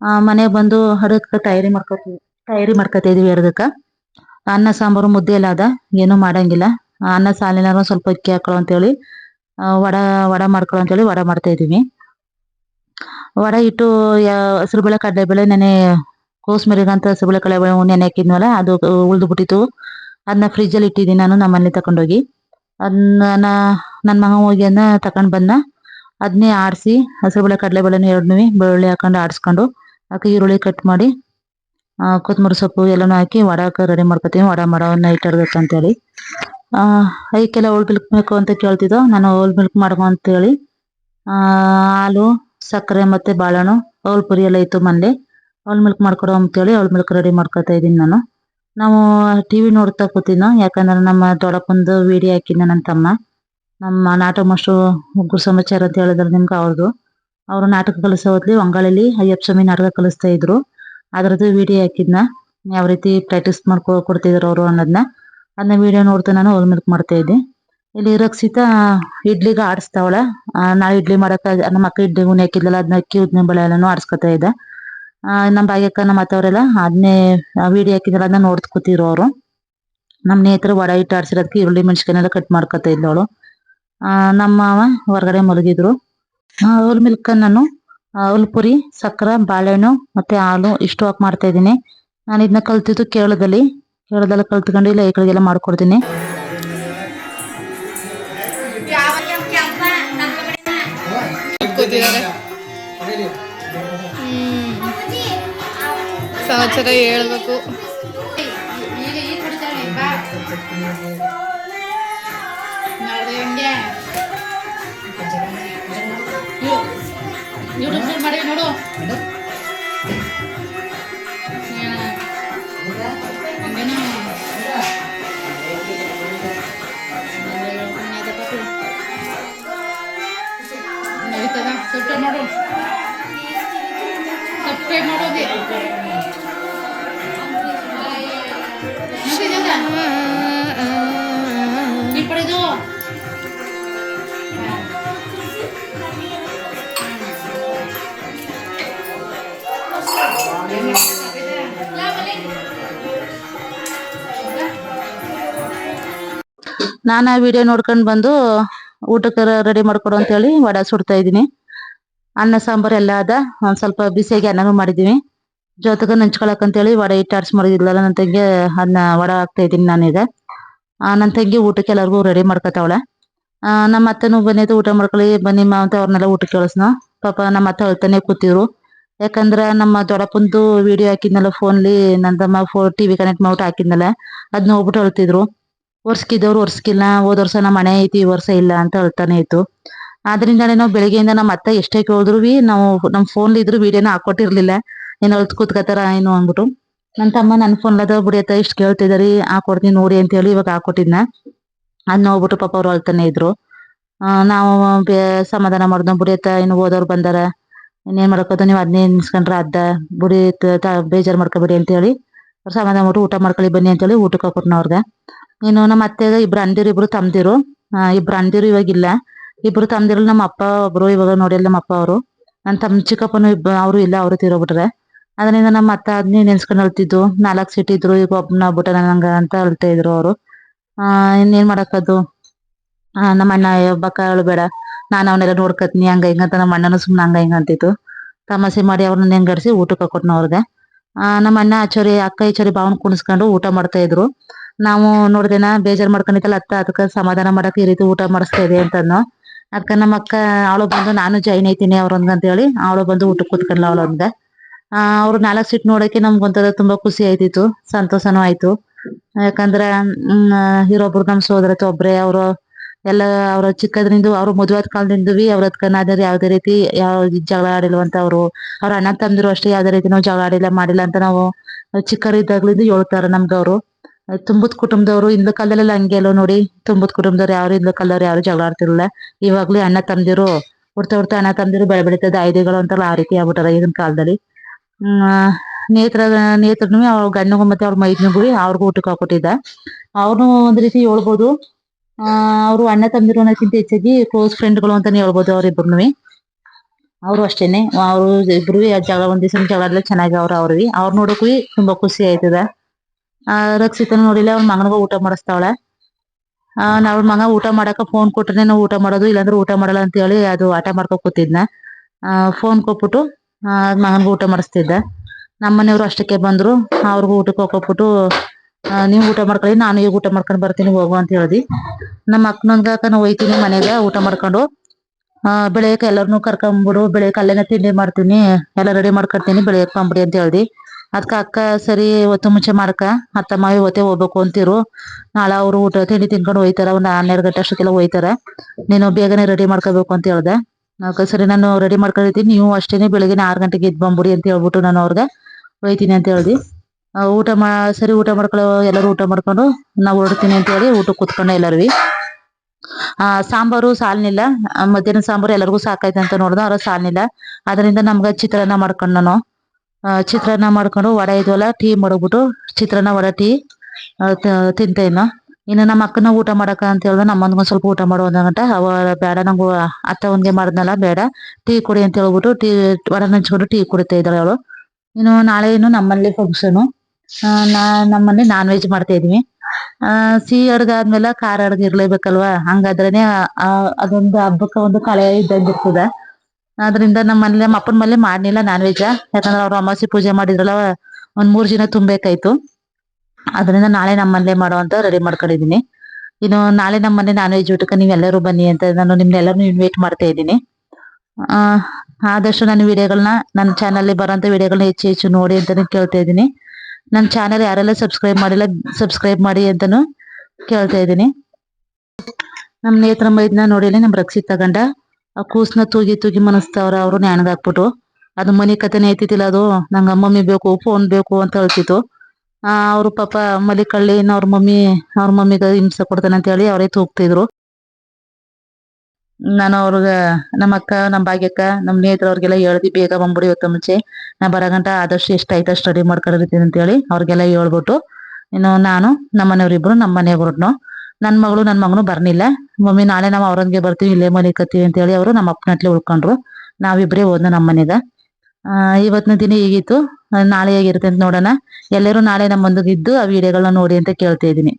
ಆ ಮನೆ ಬಂದು ಹಡಕ್ಕ ತಯಾರಿ ಮಾಡ್ಕೊತೀವಿ ತಯಾರಿ ಮಾಡ್ಕೊತಾ ಇದೀವಿ ಹಡದಕ್ಕ ಅನ್ನ, ಸಾಂಬಾರು ಮುದ್ದೆ ಎಲ್ಲ ಅದ, ಏನು ಮಾಡಂಗಿಲ್ಲ. ಅನ್ನ, ಸಾಲಿನಾರು ಸ್ವಲ್ಪ ಅಕ್ಕಿ ಹಾಕೊಳ್ಳೋ ಅಂತೇಳಿ ವಡ ವಡ ಮಾಡ್ಕೊಳ್ಳೋ ಅಂತೇಳಿ ವಡ ಮಾಡ್ತಾ ಇದೀವಿ. ವಡ ಇಟ್ಟು ಹಸಿರುಬೇಳೆ, ಕಡಲೆಬೇಳೆ, ನೆನೆ, ಕೋಸ್ಮರಿಗಂತ ಹಸಿರುಬೇಳೆ, ಕಡಲೆಬೇಳೆ ನೆನೆ ಹಾಕಿದ್ನಲ್ಲ, ಅದು ಉಳ್ದು ಬಿಟ್ಟಿತ್ತು. ಅದನ್ನ ಫ್ರಿಜ್ ಅಲ್ಲಿ ಇಟ್ಟಿದ್ದೀನಿ ನಾನು ನಮ್ಮನೆ ತಕೊಂಡೋಗಿ. ಅದನ್ನ ನನ್ನ ಮಗ ಹೋಗಿ ಅದನ್ನ ತಕೊಂಡ್ ಬಂದ ಅದನ್ನೇ ಆಡಿಸಿ ಹೆಸರುಬೇಳೆ ಕಡಲೆಬೇಳೆನ ಎರಡನ್ನೂ ಬೆಳ್ಳುಳ್ಳಿ ಹಾಕೊಂಡು ಆಡಿಸ್ಕೊಂಡು ಅದಕ್ಕೆ ಈರುಳ್ಳಿ ಕಟ್ ಮಾಡಿ ಕೊತ್ತಂಬರಿ ಸೊಪ್ಪು ಎಲ್ಲನೂ ಹಾಕಿ ವಡಾಕ ರೆಡಿ ಮಾಡ್ಕೊತೀವಿ ವಡ ನೈಟ್ ಅಂತೇಳಿ. ಆ, ಅದಕ್ಕೆಲ್ಲ ಓಲ್ ಮಿಲ್ಕ್ ಬೇಕು ಅಂತ ಕೇಳ್ತಿದ್ದೋ ನಾನು ಓಲ್ ಮಿಲ್ಕ್ ಮಾಡ್ಕೊ ಅಂತೇಳಿ. ಹಾಲು ಸಕ್ಕರೆ ಮತ್ತೆ ಬಾಳೆಹಣ್ಣು ಅವಲ್ ಪುರಿ ಎಲ್ಲ ಇತ್ತು ಮನೇಲಿ ಅವಲ್ ಮಿಲ್ಕ್ ಮಾಡ್ಕೊಡೋ ಅಂತೇಳಿ ಅವಲ್ ಮಿಲ್ಕ್ ರೆಡಿ ಮಾಡ್ಕೊತಾ ಇದ್ದೀನಿ ನಾನು. ನಾವು ಟಿವಿ ನೋಡ್ತಾ ಕೂತಿದ್ನೋ, ಯಾಕಂದ್ರೆ ನಮ್ಮ ದೊಡ್ಡಪ್ಪಂದು ವಿಡಿಯೋ ಹಾಕಿದ್ನ ನನ್ನ ತಮ್ಮ. ನಮ್ಮ ನಾಟಕ ಮಾಸ್ಟ್ರು ಗುರು ಸಮಾಚಾರ ಅಂತ ಹೇಳಿದ್ರು ನಿಮ್ಗೆ ಅವ್ರದ್ದು ಅವರು ನಾಟಕ ಕಲಿಸೋ ಹೊತ್ಲಿ ಒಂಗಳಲ್ಲಿ ಅಯ್ಯಪ್ಪ ಸ್ವಾಮಿ ನಾಟಕ ಕಲಿಸ್ತಾ ಇದ್ರು. ಅದರದ್ದು ವಿಡಿಯೋ ಹಾಕಿದ್ನ. ಯಾವ ರೀತಿ ಪ್ರಾಕ್ಟೀಸ್ ಮಾಡ್ಕೊ ಕೊಡ್ತಿದ್ರು ಅವರು ಅನ್ನೋದನ್ನ ಅದನ್ನ ವಿಡಿಯೋ ನೋಡ್ತಾ ನಾನು ಹೋಲ್ ಮಿಲ್ಕ್ ಮಾಡ್ತಾ ಇದ್ದೆ. ಇಲ್ಲಿ ರಕ್ಷಿತ ಇಡ್ಲಿಗೆ ಆಡಿಸ್ತಾವಳ. ನಾ ಇಡ್ಲಿ ಮಾಡಕ ನಮ್ಮ ಅಕ್ಕ ಇಡ್ಲಿ ಉನಿ ಹಾಕಿದ್ಲಲ್ಲ, ಅದನ್ನ ಅಕ್ಕಿ ಉದ್ದಿನ ಬಳೆ ಎಲ್ಲಾನು ಆಡಿಸ್ಕೊತಾ ಇದ್ದೆ. ಆ, ನಮ್ಮ ಭಾಗ್ಯಕ್ಕ ನಮ್ಮ ಅತ್ತವರೆಲ್ಲ ಅದನ್ನೇ ವಿಡಿಯೋ ಹಾಕಿದ್ರೆ ಅದನ್ನ ನೋಡ್ತಾ ಕೂತಿರು ಅವರು. ನಮ್ಮ ನೇತ್ರ ವಡ ಇಟ್ಟು ಆಡ್ಸಿರೋದಕ್ಕೆ ಈರುಳ್ಳಿ ಮೆಣಸಿನ್ಕಾಯನ್ನೆಲ್ಲ ಕಟ್ ಮಾಡ್ಕೊತಾ ಇದ್ದವಳು ನಮ್ಮ ಮಾವ ಹೊರಗಡೆ ಮಲಗಿದ್ರು. ಅವ್ರ ಮಿಲ್ಕ್ ನಾನು ಉಲ್ಪುರಿ ಪುರಿ ಸಕ್ಕರೆ ಬಾಳೆಹಣ್ಣು ಮತ್ತೆ ಹಾಲು ಇಷ್ಟು ಹಾಕಿ ಮಾಡ್ತಾ ಇದ್ದೀನಿ. ನಾನು ಇದನ್ನ ಕಲ್ತಿದ್ದು ಕೇರಳದಲ್ಲಿ. ಕೇರಳದಲ್ಲಿ ಕಲ್ತ್ಕೊಂಡು ಇಲ್ಲ ಐಕಳಿಗೆಲ್ಲ ಮಾಡ್ಕೊಡ್ತೀನಿ. ಸಮಾಚಾರ ಹೇಳ್ಬೇಕು. ಯೂಟ್ಯೂಬ್ ಮಾಡಿ ನೋಡು. ಸಬ್ಸ್ಕ್ರೈಬ್ ಮಾಡು ಸಬ್ಸ್ಕ್ರೈಬ್ ಮಾಡೋದಿ. ನಾನು ಆ ವಿಡಿಯೋ ನೋಡ್ಕೊಂಡು ಬಂದು ಊಟಕ್ಕೆ ರೆಡಿ ಮಾಡ್ಕೊಡು ಅಂತೇಳಿ ವಡ ಸುಡ್ತಾ ಇದ್ದೀನಿ. ಅನ್ನ, ಸಾಂಬಾರ್ ಎಲ್ಲ ಅದ ಒಂದು ಸ್ವಲ್ಪ ಬಿಸಿಯಾಗಿ ಅನ್ನನೂ ಮಾಡಿದೀವಿ ಜೊತೆಗೆ ನಂಚ್ಕೊಳಕ್ ಅಂತೇಳಿ ವಡ ಹಿಟ್ಟು ಆಡ್ಸ್ ಮಾಡಿದ್ಲಲ್ಲ ನನ್ನ ತಂಗಿ ಅದನ್ನ ವಡ ಹಾಕ್ತಾ ಇದ್ದೀನಿ ನಾನೀಗ. ನನ್ನ ತಂಗಿ ಊಟಕ್ಕೆ ಎಲ್ಲರಿಗೂ ರೆಡಿ ಮಾಡ್ಕೊತಾವಳೆ. ನಮ್ಮ ಅತ್ತೆನೂ ಬಂದೈತೆ ಊಟ ಮಾಡ್ಕೊಳ್ಳಿ, ಬನ್ನಿ ಮಾ ಅಂತ ಅವ್ರನ್ನೆಲ್ಲ ಊಟಕ್ಕೆ ಕಳಿಸ್ನ. ಪಾಪ ನಮ್ಮ ಅತ್ತೆ ಅಳ್ತಾನೆ ಕೂತಿದ್ರು. ಯಾಕಂದ್ರ ನಮ್ಮ ದೊಡ್ಡಪ್ಪಂದು ವಿಡಿಯೋ ಹಾಕಿದ್ನಲ್ಲ ಫೋನ್ಲಿ ನಂದಮ್ಮ ಫೋ ಟಿವಿ ಕನೆಕ್ಟ್ ಮಾಡ್ಬಿಟ್ಟು ಹಾಕಿದ್ನಲ್ಲ ಅದನ್ನ ಹೋಗ್ಬಿಟ್ಟು ಅಳ್ತಿದ್ರು. ವರ್ಸ್ಕಿದ್ದವ್ರು ವರ್ಸ್ಕಿಲ್ಲ ಹೋದ ವರ್ಷ ನಮ್ಮ ಮನೆ ಐತಿ, ಈ ವರ್ಷ ಇಲ್ಲ ಅಂತ ಅಳ್ತಾನೆ ಇತ್ತು. ಆದ್ರಿಂದಲೇ ನಾವು ಬೆಳಿಗ್ಗೆಯಿಂದ ನಮ್ಮ ಅತ್ತೆ ಎಷ್ಟೇ ಕೇಳಿದ್ರು ನಾವು, ನಮ್ಮ ಫೋನ್ಲಿ ಇದ್ರು ವಿಡಿಯೋನ ಹಾಕೊಟ್ಟಿರ್ಲಿಲ್ಲ. ಏನ್ ಅಲ್ತ್ ಕೂತ್ಕತಾರ ಏನು ಅಂದ್ಬಿಟ್ಟು ನನ್ ತಮ್ಮ ನನ್ ಫೋನ್ ಅದ ಬಿಡಿಯತ್ತ ಇಷ್ಟ್ ಕೇಳ್ತಿದಾರಿ ಹಾಕೊಡ್ತೀನಿ ನೋಡಿ ಅಂತ ಹೇಳಿ ಇವಾಗ ಹಾಕೊಟ್ಟಿದ್ನ. ಅದ್ ನೋಡ್ಬಿಟ್ಟು ಪಾಪ ಅವ್ರು ಅಳ್ತಾನೆ ಇದ್ರು. ನಾವು ಸಮಾಧಾನ ಮಾಡ್ದ ಬುಡಿಯತ್ತ ಇನ್ನು ಓದೋರು ಬಂದಾರ. ಇನ್ನೇನ್ ಮಾಡಕೋದು ನೀವ್ ಅದ್ನೇ ನಿಸ್ಕೊಂಡ್ರ ಅದ್ದ. ಬುಡಿ ಬೇಜಾರ್ ಮಾಡ್ಕೋಬೇಡಿ ಅಂತ ಹೇಳಿ ಅವ್ರು ಸಮಾಧಾನ ಮಾಡಿ ಊಟ ಮಾಡ್ಕೊಳ್ಳಿ ಬನ್ನಿ ಅಂತ ಹೇಳಿ ಊಟಕ್ಕೆ ಹಾಕೊಟ್ನ ಅವ್ರಿಗೆ. ಇನ್ನು ನಮ್ಮ ಅತ್ತೆಗ ಇಬ್ರು ಅಂದಿರು ಇಬ್ರು ತಮ್ದಿರು. ಇಬ್ರು ಅಂದಿರು ಇವಾಗ ಇಲ್ಲ. ಇಬ್ರು ತಮ್ದಿರು ನಮ್ಮ ಅಪ್ಪ ಒಬ್ರು ಇವಾಗ ನೋಡಿಲ್ಲ ನಮ್ಮ ಅಪ್ಪ ಅವರು. ನನ್ನ ತಮ್ಮ ಚಿಕ್ಕಪ್ಪನು ಇಬ್ಬ, ಅವರು ಇಲ್ಲ, ಅವರು ತೀರೋಗ್ಬಿಟ್ರೆ. ಅದರಿಂದ ನಮ್ಮ ಅತ್ತ ಅದನ್ನೇ ನೆನ್ಸ್ಕೊಂಡು ಅಳ್ತಿದ್ದು ನಾಲ್ಕು ಸೀಟ್ ಇದ್ರು, ಈಗ ಒಬ್ಬನ ಬಿಟ್ಟ ನಂಗ ಅಂತ ಅಳ್ತಾ ಇದ್ರು ಅವರು. ಆ, ಇನ್ನೇನ್ ಮಾಡಕ್ಕದು ಆ, ನಮ್ಮ ಅಣ್ಣ ಒಬ್ಬಕ್ಕ ಬೇಡ. ನಾನು ಅವನ್ನೆಲ್ಲ ನೋಡ್ಕತ್ತೀನಿ ಹಂಗ ಹಿಂಗ ಅಂತ ನಮ್ಮ ಅಣ್ಣನು ಸುಮ್ಮನೆ ಹಂಗ ಹಿಂಗ ಅಂತಿತ್ತು ತಮಾಷೆ ಮಾಡಿ ಅವ್ರನ್ನ ನೆಂಗಡಿಸಿ ಊಟಕ್ಕೆ ಹಾಕೊಟ್ನ ಅವ್ರಿಗೆ. ನಮ್ಮ ಅಣ್ಣ ಆಚೋರಿ ಅಕ್ಕ ಈಚೋರಿ ಬಾವನ್ ಕುಣಿಸ್ಕೊಂಡು ಊಟ ಮಾಡ್ತಾ ಇದ್ರು. ನಾವು ನೋಡ್ದೇನ ಬೇಜಾರ್ ಮಾಡ್ಕೊಂಡಿತ್ತಲ್ಲ ಅತ್ತ, ಅದಕ್ಕ ಸಮಾಧಾನ ಮಾಡಕ್ ಈ ರೀತಿ ಊಟ ಮಾಡಿಸ್ತಾ ಇದೆ ಅಂತಂದು ಅದಕ್ಕ ನಮ್ಮ ಅಕ್ಕ, ಅವಳು ಬಂದು ನಾನು ಜಾಯಿನ್ ಐತೀನಿ ಅವ್ರೊಂದ್ಗ ಅಂತ ಹೇಳಿ ಅವಳು ಬಂದು ಊಟಕ್ಕೆ ಕೂತ್ಕೊಂಡ್ಲ ಅವಳೊಂದ್ಗ ಆ, ಅವ್ರು ನಾಲ್ಕು ಸೀಟ್ ನೋಡಕ್ಕೆ ನಮ್ಗೊಂಥರ ತುಂಬಾ ಖುಷಿ ಆಯ್ತಿತ್ತು, ಸಂತೋಷನೂ ಆಯ್ತು. ಯಾಕಂದ್ರ, ಹ್ಮ್ ಇರೊಬ್ರು ನಮ್ ಸೋದರತೆ ಒಬ್ರೆ, ಅವ್ರು ಎಲ್ಲ, ಅವ್ರ ಚಿಕ್ಕದ್ರಿಂದ, ಅವ್ರ ಮದುವಾದ ಕಾಲದಿಂದವಿ ಅವ್ರ ಅದ್ಕನಾದ್ರೆ ಯಾವ್ದೇ ರೀತಿ ಯಾವ ಜಗಳ ಆಡಿಲ್ವಂತ ಅವ್ರು. ಅವ್ರ ಅಣ್ಣ ತಮ್ದಿರು ಅಷ್ಟೇ ಯಾವ್ದೇ ರೀತಿ ನಾವು ಜಗಳ ಆಡಿಲ್ಲ, ಮಾಡಿಲ್ಲ ಅಂತ ನಾವು ಚಿಕ್ಕರಿದ್ದಾಗ್ಲಿಂದ ಹೇಳ್ತಾರ ನಮ್ಗ ಅವರು. ತುಂಬುದ್ ಕುಟುಂಬದವ್ರು ಇಂದ ಕಾಲದಲ್ಲೆಲ್ಲ ಹಂಗೆ ಅಲ್ವ ನೋಡಿ, ತುಂಬುದ್ ಕುಟುಂಬದವ್ರು ಯಾರು ಇಂದ ಕಾಲದವ್ರು ಯಾರು ಜಗಳ ಆಡ್ತಿರ್ಲಿಲ್ಲ. ಇವಾಗ್ಲೂ ಅಣ್ಣ ತಂದಿರು ಹುಡ್ತಾ ಹುಡ್ತಾ ಅಣ್ಣ ತಂದಿರು ಬೆಳೆ ಬೆಳೀತದ ಅಂತ ಆ ರೀತಿ ಆಗ್ಬಿಟ್ಟಾರ ಈಗಿನ ಕಾಲದಲ್ಲಿ. ನೇತ್ರ, ನೇತ್ರನು ಅವ್ರ ಗಂಡನಿಗೂ ಮತ್ತೆ ಅವ್ರ ಮೈದ್ನಿಗೂ ಅವ್ರಿಗೂ ಊಟಕ್ಕೆ ಹಾಕೊಟ್ಟಿದ್ದ. ಅವ್ರು ಒಂದ್ ರೀತಿ ಹೇಳ್ಬೋದು ಅವ್ರು ಅಣ್ಣ ತಂದಿರೋ ಅನ್ನೋಕ್ಕಿಂತ ಹೆಚ್ಚಾಗಿ ಕ್ಲೋಸ್ ಫ್ರೆಂಡ್ಗಳು ಅಂತಾನೆ ಹೇಳ್ಬೋದು ಅವ್ರಿಬ್ರುನುವೆ ಅವರು ಅಷ್ಟೇನೆ, ಅವ್ರು ಇಬ್ರು ಜಗಳ ಒಂದ್ ದಿವಸ ಜಗಳ ಎಲ್ಲ ಚೆನ್ನಾಗಿ ಅವ್ರ ಅವ್ರಿಗೆ ಅವ್ರ ನೋಡಕ್ಕೂ ತುಂಬಾ ಖುಷಿ ಆಯ್ತದ. ರಕ್ಷಿತನ ನೋಡಿಲ್ಲ, ಅವ್ರ ಮಗನಿಗೂ ಊಟ ಮಾಡಿಸ್ತಾವಳೆ. ಆ ಅವ್ರ ಮಗ ಊಟ ಮಾಡಕ ಫೋನ್ ಕೊಟ್ರೆ ನಾವು ಊಟ ಮಾಡೋದು, ಇಲ್ಲಾಂದ್ರೆ ಊಟ ಮಾಡಲ್ಲ ಅಂತ ಹೇಳಿ ಅದು ಆಟ ಮಾಡ್ಕೊ ಕೂತಿದ್ನ. ಫೋನ್ ಕೊಟ್ಬಿಟ್ಟು ಆ ಮಗನಿಗೆ ಊಟ ಮಾಡಿಸ್ತಿದ್ದ. ನಮ್ಮನೆಯವ್ರು ಅಷ್ಟಕ್ಕೆ ಬಂದ್ರು. ಅವ್ರಿಗೂ ಊಟಕ್ಕೆ ಹೋಗ್ಬಿಟ್ಟು ನೀವು ಊಟ ಮಾಡ್ಕೊಳ್ಳಿ, ನಾನು ಈಗ ಊಟ ಮಾಡ್ಕೊಂಡು ಬರ್ತೀನಿ, ಹೋಗು ಅಂತ ಹೇಳ್ದಿ ನಮ್ಮ ಅಕ್ಕನೊಂದ್ಗಾಕ ನಾವು ಹೋಯ್ತೀನಿ ಮನೆಗೆ, ಊಟ ಮಾಡ್ಕೊಂಡು. ಆ ಬೆಳೆಯಕ್ಕೆ ಎಲ್ಲರನ್ನು ಕರ್ಕೊಂಬಿಡು ಬೆಳೆಯಕ್ಕೆ ಅಲ್ಲೇನೆ ತಿಂಡಿ ಮಾಡ್ತೀನಿ, ಎಲ್ಲ ರೆಡಿ ಮಾಡ್ಕೊಡ್ತೀನಿ ಬೆಳೆಯಕ್ಕೆ ಬಂದ್ಬಿಡಿ ಅಂತ ಹೇಳ್ದಿ ಅದಕ್ಕೆ ಅಕ್ಕ, ಸರಿ, ಇವತ್ತು ಮುಂಚೆ ಮಾಡ್ಕ, ಅತ್ತ ಮಾವ ಇವತ್ತೇ ಹೋಗ್ಬೇಕು ಅಂತಿರು. ನಾಳೆ ಅವರು ಊಟ ತಿಂಡಿ ತಿನ್ಕೊಂಡು ಹೋಯ್ತಾರ, ಒಂದು ಹನ್ನೆರಡು ಗಂಟೆ ಅಷ್ಟಕ್ಕೆಲ್ಲ ಹೋಯ್ತಾರ. ನೀನು ಬೇಗನೆ ರೆಡಿ ಮಾಡ್ಕೋಬೇಕು ಅಂತ ಹೇಳ್ದೆ. ಅದಕ್ಕೆ ಸರಿ ನಾನು ರೆಡಿ ಮಾಡ್ಕೊಂಡಿರ್ತೀನಿ ನೀವು ಅಷ್ಟೇನೆ ಬೆಳಗ್ಗೆ ಆರು ಗಂಟೆಗೆ ಎದ್ದು ಬಂದ್ಬಿಡಿ ಅಂತ ಹೇಳ್ಬಿಟ್ಟು ನಾನು ಅವ್ರಿಗೆ ಹೋಯ್ತೀನಿ ಅಂತ ಹೇಳ್ದಿ. ಊಟ ಮಾ, ಸರಿ ಊಟ ಮಾಡ್ಕೊಳ್ಳೋ, ಎಲ್ಲರೂ ಊಟ ಮಾಡ್ಕೊಂಡು ನಾವು ಹೊರಡ್ತೀನಿ ಅಂತ ಹೇಳಿ ಊಟಕ್ಕೆ ಕೂತ್ಕೊಂಡೆ ಎಲ್ಲರೂ. ಆ, ಸಾಂಬಾರು ಸಾಲ್ನಿಲ್ಲ. ಮಧ್ಯಾಹ್ನ ಸಾಂಬಾರು ಎಲ್ಲರಿಗೂ ಸಾಕಾಯ್ತು ಅಂತ ನೋಡ್ದೆ ಅವ್ರ ಸಾಲ್ನಿಲ್ಲ. ಅದರಿಂದ ನಮ್ಗೆ ಚಿತ್ರಾನ್ನ ಮಾಡ್ಕೊಂಡು ನಾನು. ಚಿತ್ರಾನ್ನ ಮಾಡ್ಕೊಂಡು ವಡೆ ಇದ್ವಲ್ಲ, ಟೀ ಮಾಡ್ಬಿಟ್ಟು ಚಿತ್ರಾನ್ನ ವಡೆ ಟೀ ತಿಂತೇನು ಇನ್ನು ನಮ್ಮ ಅಕ್ಕನ ಊಟ ಮಾಡಕ ಅಂತ ಹೇಳ್ದ ನಮ್ಮನ್ಗೊಂದು ಸ್ವಲ್ಪ ಊಟ ಮಾಡು ಅಂದಂಗಂಟ ಅವ ಬೇಡ, ನಂಗು ಅತ್ತ ಒಂದ್ಗೆ ಮಾಡಿದ್ನಲ್ಲ, ಬೇಡ. ಟೀ ಕುಡಿ ಅಂತ ಹೇಳ್ಬಿಟ್ಟು ಟೀ ಒಡ ನೆಂಚ್ಕೊಂಡು ಟೀ ಕುಡಿತಾ ಇದ್ದಾಳೆ ಅವಳು. ಇನ್ನು ನಾಳೆ ಇನ್ನು ನಮ್ಮಲ್ಲಿ ಫಂಕ್ಷನ್ ನಾ, ನಮ್ಮಲ್ಲಿ ನಾನ್ ವೆಜ್ ಮಾಡ್ತಾ ಇದೀವಿ. ಆ, ಸಿಹಿ ಅಡ್ಗಾದ್ಮೇಲೆ ಖಾರ ಅಡ್ಗೆ ಇರ್ಲೇಬೇಕಲ್ವಾ? ಹಂಗಾದ್ರೇನೆ ಅದೊಂದು ಹಬ್ಬಕ್ಕೆ ಒಂದು ಕಳೆ ಇದ್ದಂಗೆ ಇರ್ತದ ಅದರಿಂದ ನಮ್ಮಲ್ಲಿ, ನಮ್ಮ ಅಪ್ಪನ ಮನೇಲಿ ಮಾಡ್ಲಿಲ್ಲ ನಾನ್ ವೆಜ್ ಯಾಕಂದ್ರೆ ಅವ್ರು ಅಮಾವಾಸ್ಯೆ ಪೂಜೆ ಮಾಡಿದ್ರಲ್ಲ, ಒಂದ್ ಮೂರ್ ದಿನ ತುಂಬಬೇಕಾಯ್ತು. ಅದರಿಂದ ನಾಳೆ ನಮ್ಮ ಮನೇಲೆ ಮಾಡೋ ಅಂತ ರೆಡಿ ಮಾಡ್ಕೊಂಡಿದೀನಿ ಇನ್ನು ನಾಳೆ ನಮ್ಮ ಮನೆ ನಾನ್ ವೆಜ್ ಊಟಕ್ಕೆ ನೀವೆಲ್ಲರೂ ಬನ್ನಿ ಅಂತ ನಾನು ನಿಮ್ನೆಲ್ಲರೂ ಇನ್ವೈಟ್ ಮಾಡ್ತಾ ಇದ್ದೀನಿ. ಆ, ಆದಷ್ಟು ನನ್ನ ವಿಡಿಯೋಗಳನ್ನ ನನ್ನ ಚಾನಲ್ಲಿ ಬರೋಂಥ ವಿಡಿಯೋಗಳನ್ನ ಹೆಚ್ಚು ಹೆಚ್ಚು ನೋಡಿ ಅಂತ ಕೇಳ್ತಾ ಇದ್ದೀನಿ. ನನ್ನ ಚಾನಲ್ ಯಾರೆಲ್ಲ ಸಬ್ಸ್ಕ್ರೈಬ್ ಮಾಡಿಲ್ಲ ಸಬ್ಸ್ಕ್ರೈಬ್ ಮಾಡಿ ಅಂತಾನು ಕೇಳ್ತಾ ಇದ್ದೀನಿ. ನಮ್ಮ ನೇತ್ರ ಇದನ್ನ ನೋಡಿಲಿ ನಮ್ಮ ರಕ್ಷಿತ್ ತಗೊಂಡ ಆ ಕೂಸ್ನ ತೂಗಿ ತೂಗಿ ಮನಸ್ತವ್ರ ಅವರು ನ್ಯಾಣದಾಕ್ಬಿಟ್ಟು ಅದು ಮನೆ ಕತೆನೆ ಐತಿತಿಲ್ಲ ಅದು, ನಂಗೆ ಅಮ್ಮಮ್ಮಿ ಬೇಕು ಫೋನ್ ಬೇಕು ಅಂತ ಹೇಳ್ತಿತ್ತು. ಆ, ಅವ್ರು ಪಾಪ ಮಲಿಕಳ್ಳಿ ಅವ್ರ ಮಮ್ಮಿ, ಅವ್ರ ಮಮ್ಮಿಗ ಹಿಂಸೆ ಕೊಡ್ತಾನೆ ಅಂತ ಹೇಳಿ ಅವರೇ ತೂಗ್ತಿದ್ರು. ನಾನು ಅವ್ರಗ, ನಮ್ಮ ಅಕ್ಕ, ನಮ್ಮ ಭಾಗ್ಯಕ್ಕ, ನಮ್ಮ ನೇತ್ರ ಅವ್ರಿಗೆಲ್ಲ ಹೇಳ್ದಿ, ಬೇಗ ಬಂದ್ಬಿಡಿ ಇವತ್ತು ಮುಂಚೆ. ನಾ ಬರಗಂಟ ಆದಷ್ಟು ಎಷ್ಟು ಆಯ್ತು ಸ್ಟಡಿ ಮಾಡ್ಕೊಂಡಿರ್ತೀನಿ ಅಂತ ಹೇಳಿ ಅವ್ರಿಗೆಲ್ಲ ಹೇಳ್ಬಿಟ್ಟು, ಇನ್ನು ನಾನು, ನಮ್ಮ ಮನೆಯವ್ರಿಬ್ರು, ನಮ್ಮ ಮನೆಗೆ ಹೊರಟ್ನು ನನ್ನ ಮಗಳು ನನ್ನ ಮಗನು ಬರ್ನಿಲ್ಲ ಮಮ್ಮಿ, ನಾಳೆ ನಾವು ಅವ್ರಂಗೆ ಬರ್ತೀವಿ, ಇಲ್ಲೇ ಮನೆ ಕತ್ತೀವಿ ಅಂತ ಹೇಳಿ ಅವರು ನಮ್ಮ ಅಪ್ಪನಟ್ಲೆ ಉಳ್ಕೊಂಡ್ರು. ನಾವಿಬ್ರೇ ಹೋದ್ನ ನಮ್ಮ ಮನೆಗ. ಇವತ್ತಿನ ದಿನ ಹೀಗಿತ್ತು. ನಾಳೆ ಹೇಗಿರುತ್ತೆ ಅಂತ ನೋಡೋಣ. ಎಲ್ಲರೂ ನಾಳೆ ನಮ್ಮ ಇದ್ದು ಆ ವಿಡಿಯೋಗಳನ್ನ ನೋಡಿ ಅಂತ ಕೇಳ್ತಾ ಇದ್ದೀನಿ.